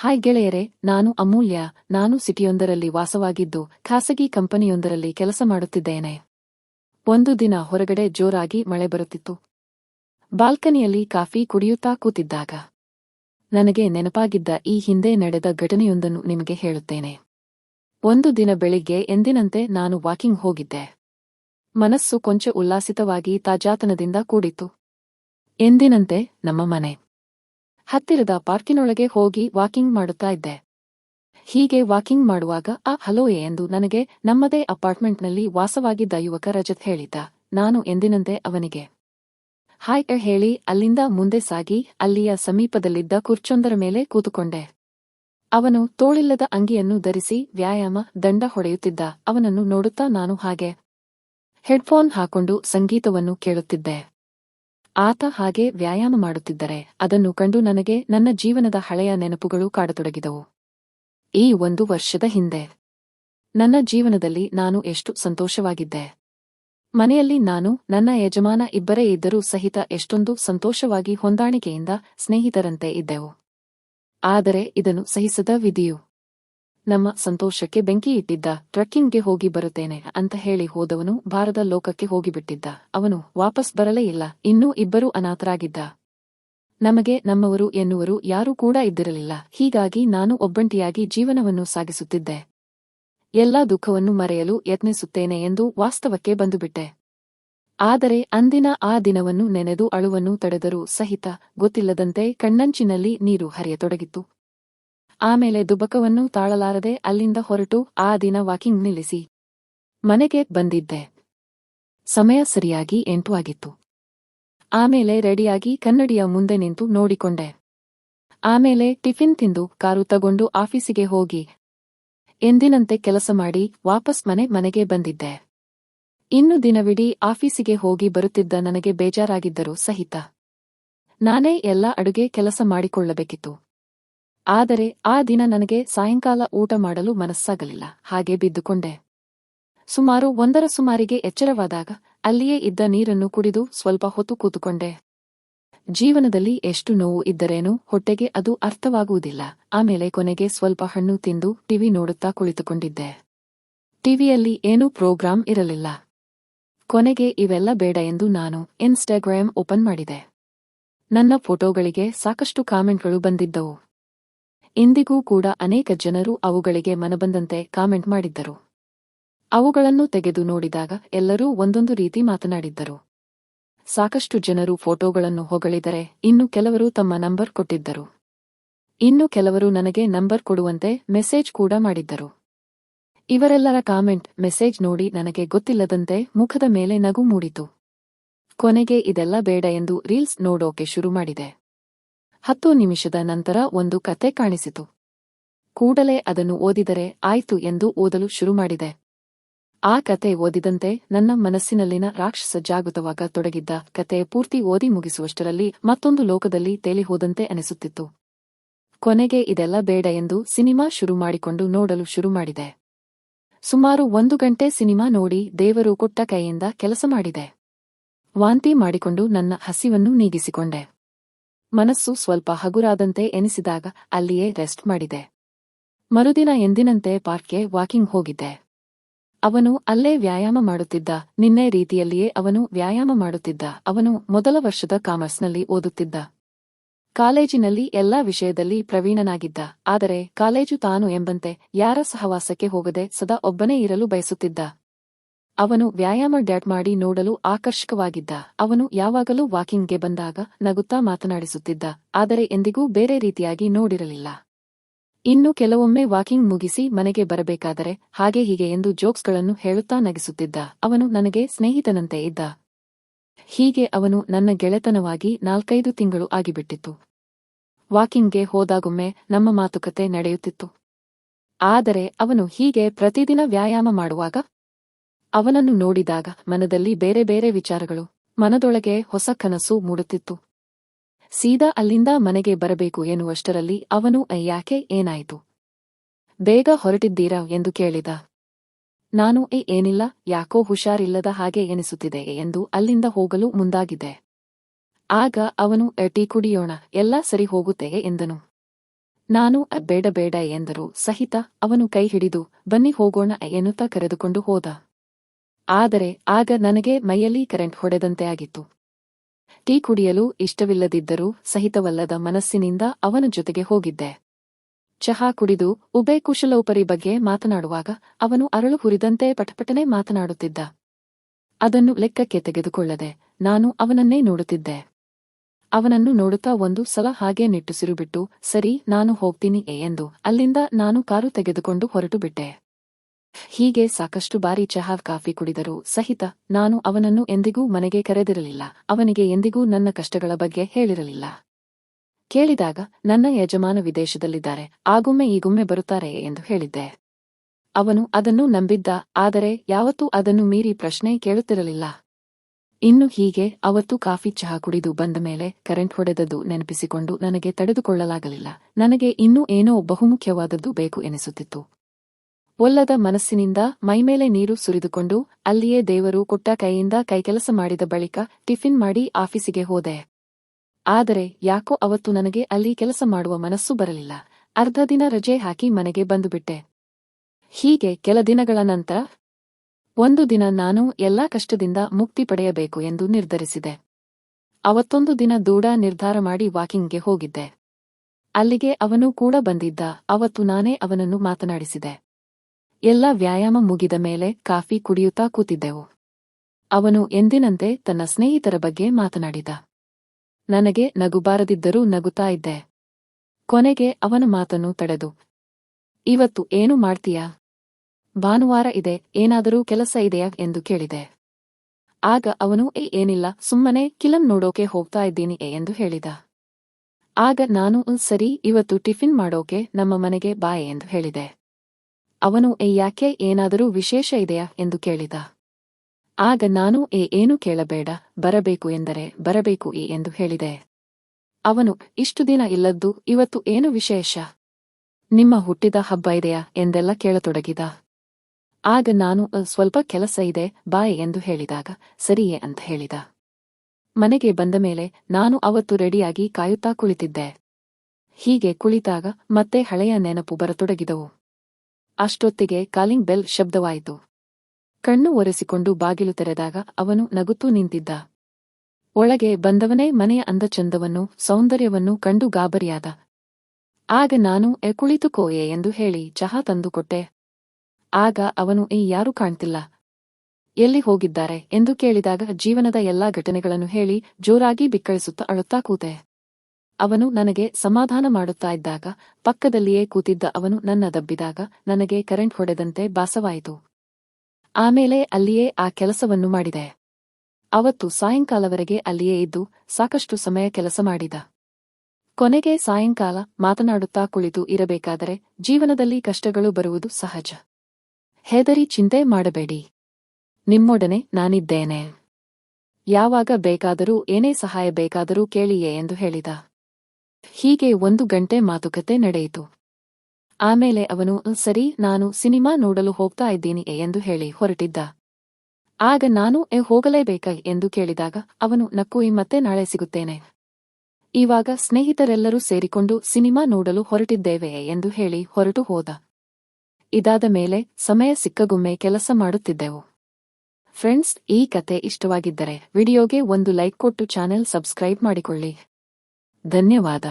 Hi ಗೆಳೆಯರೆ, ನಾನು ಅಮೂಲ್ಯ. ನಾನು ಸಿಟಿಯೊಂದರಲ್ಲಿ ವಾಸವಾಗಿದ್ದು, ಖಾಸಗಿ ಕಂಪನಿಯೊಂದರಲ್ಲಿ ಕೆಲಸ ಮಾಡುತ್ತಿದ್ದೇನೆ. ಒಂದು ದಿನ ಹೊರಗಡೆ ಜೋರಾಗಿ ಮಳೆ ಬರುತ್ತಿತ್ತು. ಬಾಲ್ಕನಿಯಲ್ಲಿ ಕಾಫಿ ಕುಡಿಯುತ್ತಾ ಕೂತಿದ್ದಾಗ ನನಗೆ ನೆನಪಾಗಿದ್ದ ಈ ಹಿಂದೆ ನಡೆದ ಘಟನೆಯೊಂದನ್ನು ನಿಮಗೆ ಹೇಳುತ್ತೇನೆ. ಒಂದು ದಿನ ಬೆಳಿಗ್ಗೆ ಎಂದಿನಂತೆ ನಾನು ವಾಕಿಂಗ್ ಹೋಗಿದ್ದೆ. ಮನಸ್ಸು ಕೊಂಚ ಉಲ್ಲಾಸಿತವಾಗಿ ತಾಜಾತನದಿಂದ ಕೂಡಿತ್ತು. ಎಂದಿನಂತೆ ನಮ್ಮ ಮನೆ. ಹತ್ತಿರದ ಪಾರ್ಕಿನೊಳಗೆ ಹೋಗಿ ವಾಕಿಂಗ್ ಮಾಡುತ್ತಾ ಇದ್ದೆ. ಹೀಗೆ ವಾಕಿಂಗ್ ಮಾಡುವಾಗ, ಆ ಹಲೋಯೆ ಎಂದು ನನಗೆ ನಮ್ಮದೇ ಅಪಾರ್ಟ್ಮೆಂಟ್ನಲ್ಲಿ ವಾಸವಾಗಿದ್ದ ಯುವಕ ರಜತ್ ಹೇಳಿದ್ದ. ನಾನು ಎಂದಿನಂತೆ ಅವನಿಗೆ. ಹಾಯ್ ಹೇಳಿ ಅಲ್ಲಿಂದ ಮುಂದೆ ಸಾಗಿ ಅಲ್ಲಿಯ ಸಮೀಪದಲ್ಲಿದ್ದ ಕುರ್ಚೊಂದರ ಮೇಲೆ ಕೂತುಕೊಂಡೆ. ಅವನು ತೋಳಿಲ್ಲದ ಅಂಗಿಯನ್ನು ಧರಿಸಿ ವ್ಯಾಯಾಮ, ದಂಡ ಹೊಡೆಯುತ್ತಿದ್ದ. ಅವನನ್ನು ನೋಡುತ್ತಾ ನಾನು ಹಾಗೆ ಹೆಡ್ಫೋನ್ ಹಾಕೊಂಡು ಸಂಗೀತವನ್ನು ಕೇಳುತ್ತಿದ್ದೆ. ಆತ ಹಾಗೆ ವ್ಯಾಯಾಮ ಮಾಡುತ್ತಿದ್ದರೆ ಅದನ್ನು ಕಂಡು ನನಗೆ ನನ್ನ ಜೀವನದ ಹಳೆಯ ನೆನಪುಗಳು ಕಾಡತೊಡಗಿದವು. ಈ ಒಂದು ವರ್ಷದ ಹಿಂದೆ ನನ್ನ ಜೀವನದಲ್ಲಿ ನಾನು ಎಷ್ಟು ಸಂತೋಷವಾಗಿದ್ದೆ. ಮನೆಯಲ್ಲಿ ನಾನು, ನನ್ನ ಯಜಮಾನ ಇಬ್ಬರೇ ಇದ್ದರೂ ಸಹಿತ ಎಷ್ಟೊಂದು ಸಂತೋಷವಾಗಿ ಹೊಂದಾಣಿಕೆಯಿಂದ ಸ್ನೇಹಿತರಂತೆ ಇದ್ದೆವು. ಆದರೆ ಇದನ್ನು ಸಹಿಸದ ವಿಧಿಯು ನಮ್ಮ ಸಂತೋಷಕ್ಕೆ ಬೆಂಕಿ ಇಟ್ಟಿದ್ದ, ಟ್ರೆಕ್ಕಿಂಗ್ಗೆ ಹೋಗಿ ಬರುತ್ತೇನೆ ಅಂತ ಹೇಳಿ ಹೋದವನು ಭಾರದ ಲೋಕಕ್ಕೆ ಹೋಗಿಬಿಟ್ಟಿದ್ದ. ಅವನು ವಾಪಸ್ ಬರಲೇ ಇಲ್ಲ, ಇನ್ನೂ ಇಬ್ಬರು ಅನಾಥರಾಗಿದ್ದ. ನಮಗೆ ನಮ್ಮವರು ಎನ್ನುವರು ಯಾರೂ ಕೂಡ ಇದ್ದಿರಲಿಲ್ಲ, ಹೀಗಾಗಿ ನಾನು ಒಬ್ಬಂಟಿಯಾಗಿ ಜೀವನವನ್ನು ಸಾಗಿಸುತ್ತಿದ್ದೆ. ಎಲ್ಲಾ ದುಃಖವನ್ನು ಮರೆಯಲು ಯತ್ನಿಸುತ್ತೇನೆ ಎಂದು ವಾಸ್ತವಕ್ಕೆ ಬಂದುಬಿಟ್ಟೆ. ಆದರೆ ಅಂದಿನ ಆ ದಿನವನ್ನು ನೆನೆದು ಅಳುವನ್ನು ತಡೆದರೂ ಸಹಿತ ಗೊತ್ತಿಲ್ಲದಂತೆ ಕಣ್ಣಂಚಿನಲ್ಲಿ ನೀರು ಹರಿಯತೊಡಗಿತ್ತು. ಆಮೇಲೆ ದುಬಕವನ್ನು ತಾಳಲಾರದೆ ಅಲ್ಲಿಂದ ಹೊರಟು ಆ ದಿನ ವಾಕಿಂಗ್ ನಿಲ್ಲಿಸಿ. ಮನೆಗೆ ಬಂದಿದ್ದೆ. ಸಮಯ ಸರಿಯಾಗಿ ಎಂಟು ಆಗಿತ್ತು. ಆಮೇಲೆ ರೆಡಿಯಾಗಿ ಕನ್ನಡಿಯ ಮುಂದೆ ನಿಂತು ನೋಡಿಕೊಂಡೆ. ಆಮೇಲೆ ಟಿಫಿನ್ ತಿಂದು ಕಾರು ತಗೊಂಡು ಆಫೀಸಿಗೆ ಹೋಗಿ. ಎಂದಿನಂತೆ ಕೆಲಸ ಮಾಡಿ ವಾಪಸ್ ಮನೆ ಮನೆಗೆ ಬಂದಿದ್ದೆ. ಇನ್ನು ದಿನವಿಡೀ ಆಫೀಸಿಗೆ ಹೋಗಿ ಬರುತ್ತಿದ್ದ ನನಗೆ ಬೇಜಾರಾಗಿದ್ದರೂ ಸಹಿತ. ನಾನೇ ಎಲ್ಲ ಅಡುಗೆ ಕೆಲಸ ಮಾಡಿಕೊಳ್ಳಬೇಕಿತ್ತು. ಆದರೆ ಆ ದಿನ ನನಗೆ ಸಾಯಂಕಾಲ ಊಟ ಮಾಡಲು ಮನಸ್ಸಾಗಲಿಲ್ಲ. ಹಾಗೆ ಬಿದ್ದುಕೊಂಡೆ. ಸುಮಾರು ಒಂದರ ಸುಮಾರಿಗೆ ಎಚ್ಚರವಾದಾಗ ಅಲ್ಲಿಯೇ ಇದ್ದ ನೀರನ್ನು ಕುಡಿದು ಸ್ವಲ್ಪ ಹೊತ್ತು ಕೂತುಕೊಂಡೆ. ಜೀವನದಲ್ಲಿ ಎಷ್ಟು ನೋವು ಇದ್ದರೇನೂ ಹೊಟ್ಟೆಗೆ ಅದು ಅರ್ಥವಾಗುವುದಿಲ್ಲ. ಆಮೇಲೆ ಕೊನೆಗೆ ಸ್ವಲ್ಪ ಹಣ್ಣು ತಿಂದು ಟಿವಿ ನೋಡುತ್ತಾ ಕುಳಿತುಕೊಂಡಿದ್ದೆ. ಟಿವಿಯಲ್ಲಿ ಏನೂ ಪ್ರೋಗ್ರಾಂ ಇರಲಿಲ್ಲ. ಕೊನೆಗೆ ಇವೆಲ್ಲ ಬೇಡ ಎಂದು ನಾನು ಇನ್ಸ್ಟಾಗ್ರಾಮ್ ಓಪನ್ ಮಾಡಿದೆ. ನನ್ನ ಫೋಟೋಗಳಿಗೆ ಸಾಕಷ್ಟು ಕಾಮೆಂಟ್ಗಳು ಬಂದಿದ್ದವು. ಇಂದಿಗೂ ಕೂಡ ಅನೇಕ ಜನರು ಅವುಗಳಿಗೆ ಮನಬಂದಂತೆ ಕಾಮೆಂಟ್ ಮಾಡಿದ್ದರು. ಅವುಗಳನ್ನು ತೆಗೆದು ನೋಡಿದಾಗ ಎಲ್ಲರೂ ಒಂದೊಂದು ರೀತಿ ಮಾತನಾಡಿದ್ದರು. ಸಾಕಷ್ಟು ಜನರು ಫೋಟೋಗಳನ್ನು ಹೊಗಳಿದರೆ ಇನ್ನು ಕೆಲವರು ತಮ್ಮ ನಂಬರ್ ಕೊಟ್ಟಿದ್ದರು. ಇನ್ನು ಕೆಲವರು ನನಗೆ ನಂಬರ್ ಕೊಡುವಂತೆ ಮೆಸೇಜ್ ಕೂಡ ಮಾಡಿದ್ದರು. ಇವರೆಲ್ಲರ ಕಾಮೆಂಟ್, ಮೆಸೇಜ್ ನೋಡಿ ನನಗೆ ಗೊತ್ತಿಲ್ಲದಂತೆ ಮುಖದ ಮೇಲೆ ನಗು ಮೂಡಿತು. ಕೊನೆಗೆ ಇದೆಲ್ಲ ಬೇಡ ಎಂದು ರೀಲ್ಸ್ ನೋಡೋಕೆ ಶುರು ಮಾಡಿದೆ. ಹತ್ತು ನಿಮಿಷದ ನಂತರ ಒಂದು ಕತೆ ಕಾಣಿಸಿತು. ಕೂಡಲೇ ಅದನ್ನು ಓದಿದರೆ ಆಯ್ತು ಎಂದು ಓದಲು ಶುರು ಮಾಡಿದೆ. ಆ ಕತೆ ಓದಿದಂತೆ ನನ್ನ ಮನಸ್ಸಿನಲ್ಲಿನ ರಾಕ್ಷಸ ಜಾಗೃತವಾಗ ತೊಡಗಿದ್ದ ಕತೆ ಪೂರ್ತಿ ಓದಿ ಮುಗಿಸುವಷ್ಟರಲ್ಲಿ ಮತ್ತೊಂದು ಲೋಕದಲ್ಲಿ ತೇಲಿಹೋದಂತೆ ಅನಿಸುತ್ತಿತ್ತು. ಕೊನೆಗೆ ಇದೆಲ್ಲ ಬೇಡ ಎಂದು ಸಿನಿಮಾ ಶುರು ಮಾಡಿಕೊಂಡು ನೋಡಲು ಶುರು ಮಾಡಿದೆ. ಸುಮಾರು ಒಂದು ಗಂಟೆ ಸಿನಿಮಾ ನೋಡಿ ದೇವರು ಕೊಟ್ಟ ಕೈಯಿಂದ ಕೆಲಸ ಮಾಡಿದೆ. ವಾಂತಿ ಮಾಡಿಕೊಂಡು ನನ್ನ ಹಸಿವನ್ನು ನೀಗಿಸಿಕೊಂಡೆ. ಮನಸ್ಸು ಸ್ವಲ್ಪ ಹಗುರಾದಂತೆ ಎನಿಸಿದಾಗ ಅಲ್ಲಿಯೇ ರೆಸ್ಟ್ ಮಾಡಿದೆ. ಮರುದಿನ ಎಂದಿನಂತೆ ಪಾರ್ಕ್ಗೆ ವಾಕಿಂಗ್ ಹೋಗಿದ್ದೆ. ಅವನು ಅಲ್ಲೇ ವ್ಯಾಯಾಮ ಮಾಡುತ್ತಿದ್ದ, ನಿನ್ನೆ ರೀತಿಯಲ್ಲಿಯೇ ಅವನು ವ್ಯಾಯಾಮ ಮಾಡುತ್ತಿದ್ದ, ಅವನು ಮೊದಲ ವರ್ಷದ ಕಾಮರ್ಸ್ನಲ್ಲಿ ಓದುತ್ತಿದ್ದ. ಕಾಲೇಜಿನಲ್ಲಿ ಎಲ್ಲಾ ವಿಷಯದಲ್ಲಿ ಪ್ರವೀಣನಾಗಿದ್ದ, ಆದರೆ ಕಾಲೇಜು ತಾನು ಎಂಬಂತೆ ಯಾರ ಸಹವಾಸಕ್ಕೆ ಹೋಗದೆ ಸದಾ ಒಬ್ಬನೇ ಇರಲು ಬಯಸುತ್ತಿದ್ದ. ಅವನು ವ್ಯಾಯಾಮ ಡ್ಯಾಟ್ ಮಾಡಿ ನೋಡಲು ಆಕರ್ಷಕವಾಗಿದ್ದ. ಅವನು ಯಾವಾಗಲೂ ವಾಕಿಂಗ್ಗೆ ಬಂದಾಗ ನಗುತ್ತಾ ಮಾತನಾಡಿಸುತ್ತಿದ್ದ, ಆದರೆ ಎಂದಿಗೂ ಬೇರೆ ರೀತಿಯಾಗಿ ನೋಡಿರಲಿಲ್ಲ. ಇನ್ನು ಕೆಲವೊಮ್ಮೆ ವಾಕಿಂಗ್ ಮುಗಿಸಿ ಮನೆಗೆ ಬರಬೇಕಾದರೆ ಹಾಗೆ ಹೀಗೆ ಎಂದು ಜೋಕ್ಸ್ಗಳನ್ನು ಹೇಳುತ್ತಾ ನಗಿಸುತ್ತಿದ್ದ. ಅವನು ನನಗೆ ಸ್ನೇಹಿತನಂತೆ ಇದ್ದ. ಹೀಗೆ ಅವನು ನನ್ನ ಗೆಳೆತನವಾಗಿ ನಾಲ್ಕೈದು ತಿಂಗಳು ಆಗಿಬಿಟ್ಟಿತ್ತು. ವಾಕಿಂಗ್ಗೆ ಹೋದಾಗೊಮ್ಮೆ ನಮ್ಮ ಮಾತುಕತೆ ನಡೆಯುತ್ತಿತ್ತು. ಆದರೆ ಅವನು ಹೀಗೆ ಪ್ರತಿದಿನ ವ್ಯಾಯಾಮ ಮಾಡುವಾಗ ಅವನನ್ನು ನೋಡಿದಾಗ ಮನದಲ್ಲಿ ಬೇರೆ ಬೇರೆ ವಿಚಾರಗಳು. ಮನದೊಳಗೆ ಹೊಸ ಕನಸು ಮೂಡುತ್ತಿತ್ತು. ಸೀದಾ ಅಲ್ಲಿಂದ ಮನೆಗೆ ಬರಬೇಕು ಎನ್ನುವಷ್ಟರಲ್ಲಿ ಅವನು ಅಯ್ಯಾಕೆ ಏನಾಯಿತು? ಬೇಗ ಹೊರಟಿದ್ದೀರಾ? ಎಂದು ಕೇಳಿದ. ನಾನು ಏ ಏನಿಲ್ಲ ಯಾಕೋ ಹುಷಾರಿಲ್ಲದ ಹಾಗೆ ಎನಿಸುತ್ತಿದೆ ಎಂದು ಅಲ್ಲಿಂದ ಹೋಗಲು ಮುಂದಾಗಿದೆ. ಆಗ ಅವನು ಟೀ ಕುಡಿಯೋಣ ಎಲ್ಲ ಸರಿ ಹೋಗುತ್ತೆ ಎಂದನು. ನಾನು "ಅ, ಬೇಡ ಬೇಡ ಎಂದರು. ಸಹಿತ ಅವನು ಕೈ ಹಿಡಿದು ಬನ್ನಿ ಹೋಗೋಣ ಎನ್ನುತ್ತಾ ಕರೆದುಕೊಂಡು ಹೋದ. ಆದರೆ ಆಗ ನನಗೆ ಮೈಯಲ್ಲಿ ಕರೆಂಟ್ ಹೊಡೆದಂತೆ ಆಗಿತ್ತು. ಟೀ ಕುಡಿಯಲು ಇಷ್ಟವಿಲ್ಲದಿದ್ದರೂ ಸಹಿತವಲ್ಲದ ಮನಸ್ಸಿನಿಂದ ಅವನ ಜೊತೆಗೆ ಹೋಗಿದ್ದೆ. ಚಹಾ ಕುಡಿದು ಉಬೆ ಕುಶಲೋಪರಿ ಬಗ್ಗೆ ಮಾತನಾಡುವಾಗ ಅವನು ಅರಳು ಹುರಿದಂತೆ ಪಟಪಟನೆ ಮಾತನಾಡುತ್ತಿದ್ದ. ಅದನ್ನು ಲೆಕ್ಕಕ್ಕೆ ತೆಗೆದುಕೊಳ್ಳದೆ ನಾನು ಅವನನ್ನೇ ನೋಡುತ್ತಿದ್ದೆ. ಅವನನ್ನು ನೋಡುತ್ತಾ ಒಂದು ಸಲ ಹಾಗೆ ನಿಟ್ಟುಸಿರು ಬಿಟ್ಟು ಸರಿ, ನಾನು ಹೋಗ್ತೀನಿ ಎಂದು ಅಲ್ಲಿಂದ ನಾನು ಕಾರು ತೆಗೆದುಕೊಂಡು ಹೊರಟು ಬಿಟ್ಟೆ ಹೀಗೆ ಸಾಕಷ್ಟು ಬಾರಿ ಚಹಾ, ಕಾಫಿ ಕುಡಿದರೂ ಸಹಿತ ನಾನು ಅವನನ್ನು ಎಂದಿಗೂ ಮನೆಗೆ ಕರೆದಿರಲಿಲ್ಲ. ಅವನಿಗೆ ಎಂದಿಗೂ ನನ್ನ ಕಷ್ಟಗಳ ಬಗ್ಗೆ ಹೇಳಿರಲಿಲ್ಲ. ಕೇಳಿದಾಗ, ನನ್ನ ಯಜಮಾನ ವಿದೇಶದಲ್ಲಿದ್ದಾರೆ. ಆಗೊಮ್ಮೆ ಈಗೊಮ್ಮೆ ಬರುತ್ತಾರೆ ಎಂದು ಹೇಳಿದ್ದೆ. ಅವನು ಅದನ್ನು ನಂಬಿದ್ದ, ಆದರೆ ಯಾವತ್ತೂ ಅದನ್ನು ಮೀರಿ ಪ್ರಶ್ನೆ ಕೇಳುತ್ತಿರಲಿಲ್ಲ. ಇನ್ನು ಹೀಗೆ ಅವತ್ತು ಕಾಫಿ, ಚಹಾ ಕುಡಿದು ಬಂದ ಮೇಲೆ ಕರೆಂಟ್ ಹೊಡೆದದ್ದು ನೆನಪಿಸಿಕೊಂಡು ನನಗೆ ತಡೆದುಕೊಳ್ಳಲಾಗಲಿಲ್ಲ. ನನಗೆ ಇನ್ನೂ ಏನೋ ಬಹುಮುಖ್ಯವಾದದ್ದು ಬೇಕು ಎನಿಸುತ್ತಿತ್ತು. ಒಲ್ಲದ ಮನಸ್ಸಿನಿಂದ ಮೈಮೇಲೆ ನೀರು ಸುರಿದುಕೊಂಡು ಅಲ್ಲಿಯೇ ದೇವರು ಕೊಟ್ಟ ಕೈಯಿಂದ ಕೈಕೆಲಸ ಮಾಡಿದ ಬಳಿಕ ಟಿಫಿನ್ ಮಾಡಿ ಆಫೀಸಿಗೆ ಹೋದೆ. ಆದರೆ ಯಾಕೋ ಅವತ್ತು ನನಗೆ ಅಲ್ಲಿ ಕೆಲಸ ಮಾಡುವ ಮನಸ್ಸು ಬರಲಿಲ್ಲ. ಅರ್ಧ ದಿನ ರಜೆ ಹಾಕಿ ಮನೆಗೆ ಬಂದುಬಿಟ್ಟೆ. ಹೀಗೆ ಕೆಲ ದಿನಗಳ ನಂತರ ಒಂದು ದಿನ ನಾನು ಎಲ್ಲಾ ಕಷ್ಟದಿಂದ ಮುಕ್ತಿ ಪಡೆಯಬೇಕು ಎಂದು ನಿರ್ಧರಿಸಿದೆ. ಅವತ್ತೊಂದು ದಿನ ದೂಡ ನಿರ್ಧಾರ ಮಾಡಿ ವಾಕಿಂಗ್ಗೆ ಹೋಗಿದ್ದೆ. ಅಲ್ಲಿಗೆ ಅವನು ಕೂಡ ಬಂದಿದ್ದ. ಅವತ್ತು ನಾನೇ ಅವನನ್ನು ಮಾತನಾಡಿಸಿದೆ. ಎಲ್ಲ ವ್ಯಾಯಾಮ ಮುಗಿದ ಮೇಲೆ ಕಾಫಿ ಕುಡಿಯುತ್ತಾ ಕೂತಿದ್ದೆವು. ಅವನು ಎಂದಿನಂತೆ ತನ್ನ ಸ್ನೇಹಿತರ ಬಗ್ಗೆ ಮಾತನಾಡಿದ. ನನಗೆ ನಗುಬಾರದಿದ್ದರೂ ನಗುತ್ತಾ ಇದ್ದೆ. ಕೊನೆಗೆ ಅವನ ಮಾತನ್ನು ತಡೆದು. ಇವತ್ತು ಏನು ಮಾಡ್ತೀಯಾ? ಭಾನುವಾರ ಇದೆ ಏನಾದರೂ ಕೆಲಸ ಇದೆಯಾ? ಎಂದು ಕೇಳಿದೆ. ಆಗ ಅವನು ಏ ಏನಿಲ್ಲ ಸುಮ್ಮನೆ ಕಿಲಂ ನೋಡೋಕೆ ಹೋಗ್ತಾ ಇದ್ದೀನಿ ಎ ಎಂದು ಹೇಳಿದ. ಆಗ ನಾನು "ಉಂ, ಸರಿ ಇವತ್ತು ಟಿಫಿನ್ ಮಾಡೋಕೆ ನಮ್ಮ ಮನೆಗೆ ಬಾಯೆ ಎಂದು ಹೇಳಿದೆ. ಅವನು, ಏ, ಯಾಕೆ ಏನಾದರೂ ವಿಶೇಷ ಇದೆಯಾ? ಎಂದು ಕೇಳಿದ. ಆಗ ನಾನು, ಏ, ಏನು ಕೇಳಬೇಡ, ಬರಬೇಕು ಎಂದರೆ, ಬರಬೇಕು, ಏ, ಎಂದು ಹೇಳಿದೆ. ಅವನು, ಇಷ್ಟು ದಿನ ಇಲ್ಲದ್ದು, ಇವತ್ತು ಏನು ವಿಶೇಷ? ನಿಮ್ಮ ಹುಟ್ಟಿದ ಹಬ್ಬ ಇದೆಯಾ? ಎಂದೆಲ್ಲ ಕೇಳತೊಡಗಿದ. ಆಗ ನಾನು ಸ್ವಲ್ಪ ಕೆಲಸ ಇದೆ ಬಾಯ್ ಎಂದು ಹೇಳಿದಾಗ ಸರಿಯೇ ಅಂತ ಹೇಳಿದ. ಮನೆಗೆ ಬಂದ ಮೇಲೆ, ನಾನು ಅವತ್ತು ರೆಡಿಯಾಗಿ ಕಾಯುತ್ತಾ ಕುಳಿತಿದ್ದೆ. ಹೀಗೆ ಕುಳಿತಾಗ ಮತ್ತೆ ಹಳೆಯ ನೆನಪು ಬರತೊಡಗಿದವು. ಅಷ್ಟೊತ್ತಿಗೆ ಕಾಲಿಂಗ್ ಬೆಲ್ ಶಬ್ದವಾಯಿತು. ಕಣ್ಣು ಒರೆಸಿಕೊಂಡು ಬಾಗಿಲು ತೆರೆದಾಗ ಅವನು ನಗುತ್ತೂ ನಿಂತಿದ್ದ. ಒಳಗೆ ಬಂದವನೇ ಮನೆಯ ಅಂದಚಂದವನ್ನು ಸೌಂದರ್ಯವನ್ನು ಕಂಡು ಗಾಬರಿಯಾದ. ಆಗ ನಾನು ಎ ಕುಳಿತುಕೋಯೆ ಎಂದು ಹೇಳಿ ಚಹಾ ತಂದುಕೊಟ್ಟೆ ಆಗ ಅವನು ಈ ಯಾರೂ ಕಾಣ್ತಿಲ್ಲ. ಎಲ್ಲಿ ಹೋಗಿದ್ದಾರೆ? ಎಂದು ಕೇಳಿದಾಗ ಜೀವನದ ಎಲ್ಲಾ ಘಟನೆಗಳನ್ನು ಹೇಳಿ ಜೋರಾಗಿ ಬಿಕ್ಕಳಿಸುತ್ತಾ ಅಳುತ್ತಾ ಕೂತೆ. ಅವನು ನನಗೆ ಸಮಾಧಾನ ಮಾಡುತ್ತಾ ಇದ್ದಾಗ, ಪಕ್ಕದಲ್ಲಿಯೇ ಕೂತಿದ್ದ ಅವನು ನನ್ನ ದಬ್ಬಿದಾಗ ನನಗೆ ಕರೆಂಟ್ ಹೊಡೆದಂತೆ ಭಾಸವಾಯಿತು. ಆಮೇಲೆ ಅಲ್ಲಿಯೇ ಆ ಕೆಲಸವನ್ನು ಮಾಡಿದೆ. ಅವತ್ತು ಸಾಯಂಕಾಲವರೆಗೆ ಅಲ್ಲಿಯೇ ಇದ್ದು ಸಾಕಷ್ಟು ಸಮಯ ಕೆಲಸ ಮಾಡಿದ. ಕೊನೆಗೆ ಸಾಯಂಕಾಲ ಮಾತನಾಡುತ್ತಾ ಕುಳಿತು ಇರಬೇಕಾದರೆ ಜೀವನದಲ್ಲಿ ಕಷ್ಟಗಳು ಬರುವುದು ಸಹಜ. ಹೆದರಿ ಚಿಂತೆ ಮಾಡಬೇಡಿ. ನಿಮ್ಮೊಡನೆ ನಾನಿದ್ದೇನೆ. ಯಾವಾಗ ಬೇಕಾದರೂ ಏನೇ ಸಹಾಯ ಬೇಕಾದರೂ ಕೇಳಿಯೇ ಎಂದು ಹೇಳಿದ. ಹೀಗೆ ಒಂದು ಗಂಟೆ ಮಾತುಕತೆ ನಡೆಯಿತು. ಆಮೇಲೆ ಅವನು ಸರಿ, ನಾನು ಸಿನಿಮಾ ನೋಡಲು ಹೋಗ್ತಾ ಇದ್ದೀನಿ ಎಂದು ಹೇಳಿ ಹೊರಟಿದ್ದ. ಆಗ ನಾನು, ಎ, ಹೋಗಲೇಬೇಕಾ? ಎಂದು ಕೇಳಿದಾಗ ಅವನು, ನಕ್ಕು, "ಈ ಮತ್ತೆ ನಾಳೆ ಸಿಗುತ್ತೇನೆ. ಇವಾಗ ಸ್ನೇಹಿತರೆಲ್ಲರೂ ಸೇರಿಕೊಂಡು ಸಿನಿಮಾ ನೋಡಲು ಹೊರಟಿದ್ದೇವೆ ಎಂದು ಹೇಳಿ ಹೊರಟು ಹೋದ. ಇದಾದ ಮೇಲೆ ಸಮಯ ಸಿಕ್ಕಗೊಮ್ಮೆ ಕೆಲಸ ಮಾಡುತ್ತಿದ್ದೆವು. ಫ್ರೆಂಡ್ಸ್, ಈ ಕತೆ ಇಷ್ಟವಾಗಿದ್ದರೆ ವಿಡಿಯೋಗೆ ಒಂದು ಲೈಕ್ ಕೊಟ್ಟು ಚಾನೆಲ್ ಸಬ್ಸ್ಕ್ರೈಬ್ ಮಾಡಿಕೊಳ್ಳಿ. धन्यवाद।